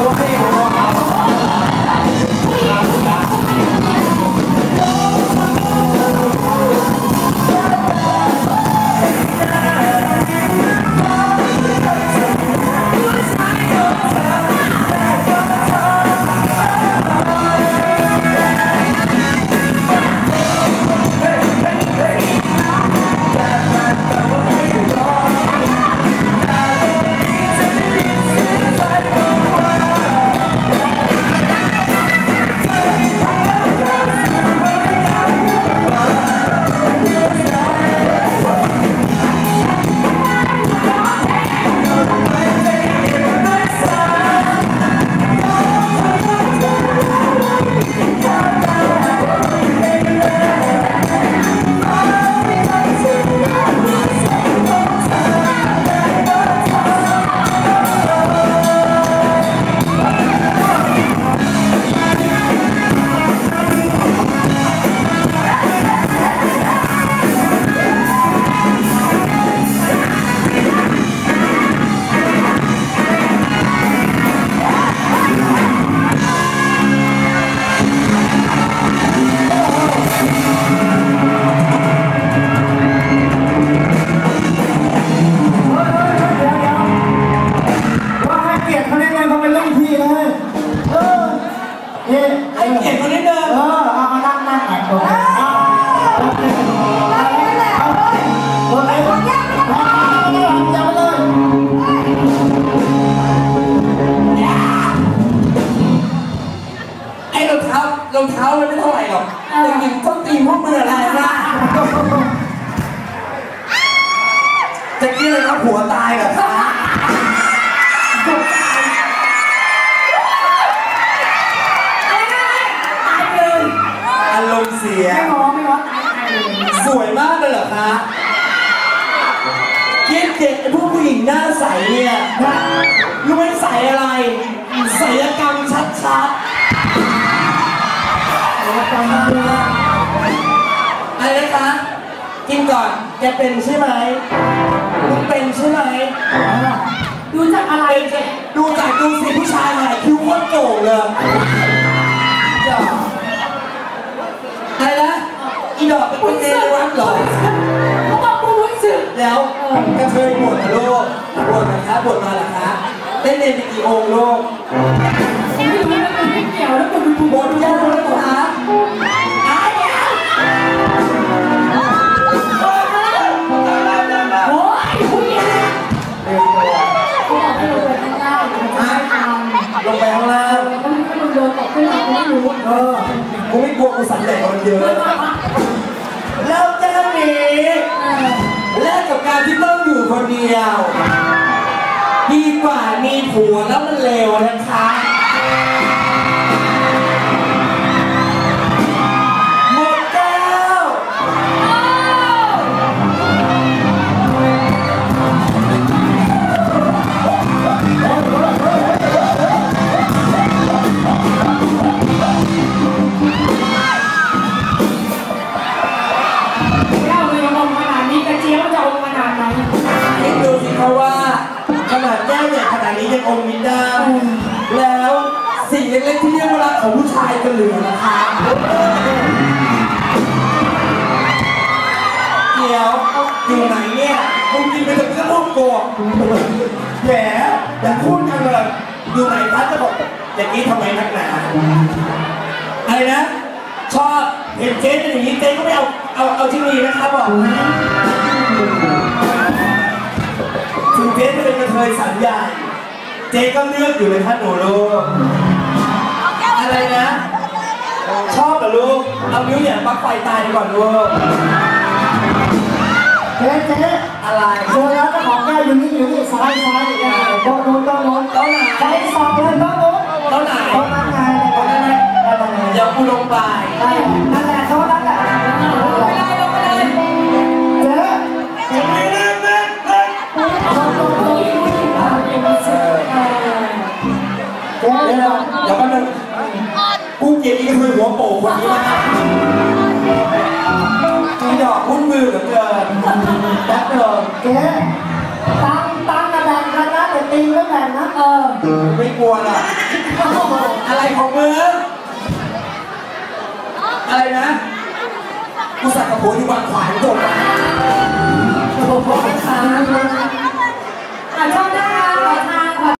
我配一我好 Amen. กรรมชัดๆอะไรนะคะกินก่อน แกเป็นใช่ไหมมึงเป็นใช่ไหมดูจากอะไรเป็นใช่ดูจากดูสิผู้ชายมาคิ้วโคตรโก่งเลยอะไรนะอีดอกเป็นคนเนรวัดเหรอเขาบอกกูรู้สึกแล้วกระเทยบวชนะลูกบวชนะคะบวชมาหรอคะได้เรียนไปกี่องค์ลูก มไม่รู้นะมันไม่เกี่ยวแล้วกูดูบวชยังเลยนะคะอ้าวโอ้ยผู้หญิงเขาบอกให้ลงไปข้างล่างมันะไม่ทำลงไปข้างล่างแล้วก็มันโดนตกขึ้นมาไม่รู้เออกูไม่กลัวกูสันใหญ่กว่ามันเยอะแล้วเจ้าหนีแลกกับการที่ต้องอยู่คนเดียว ดีกว่ามีผัวแล้วมันเลวนะคะ ยังอมยิ้มได้แล้วสิ่งเล็กๆที่เรียกว่ารักของผู้ชายจะเหลือนะคะเดี๋ยวอยู่ไหนเนี่ยมึงกินไปถึงกระลูกโกะแหมอย่าพูดกันเลยอยู่ไหนพัดจะบอกอย่างนี้ทำไมนักหนาอะไรนะ ชอบเห็นเจ๊เป็นอย่างนี้เจ๊ก็ไม่เอาเอาเอาที่นี่นะครับบอกถึงเจ๊จะเป็นกระเทยสันใหญ่ เจ๊ก็เลือกอยู่เลยท่านหนูลูกอะไรนะ ชอบเหรอลูก เอานิ้วเนี่ยปลั๊กไฟตายดีก่อนลูกเจ๊เจ๊อะไรเจอแล้วเจ้าของแก้วอยู่นี่อยู่นี่ซ้ายซ้ายเนี่ยโต๊ะนู้นโต๊ะนู้นโต๊ะไหนใช้สอบเลยโต๊ะนู้นโต๊ะไหนโต๊ะนั้นไงนั่นแหละนั่นแหละเดี๋ยวกูลงไปนั่นแหละโต๊ะนั้นแหละ เดี๋ยวเดี๋ยวแป๊บนึงกูเกียดอีกระเทยหัวโป่งคนนี้มากอีดอกพุ่นมือเหลือเกินแป๊บเดียวเจ๊ตังตังกระแบ่งกันนะแต่ตีไม่แบ่งนะเออไม่กลัวนะอะไรของมึงอะไรนะกูสักกระโปรงอยู่บางขวายจบอะโอะชอบได้ค่ะ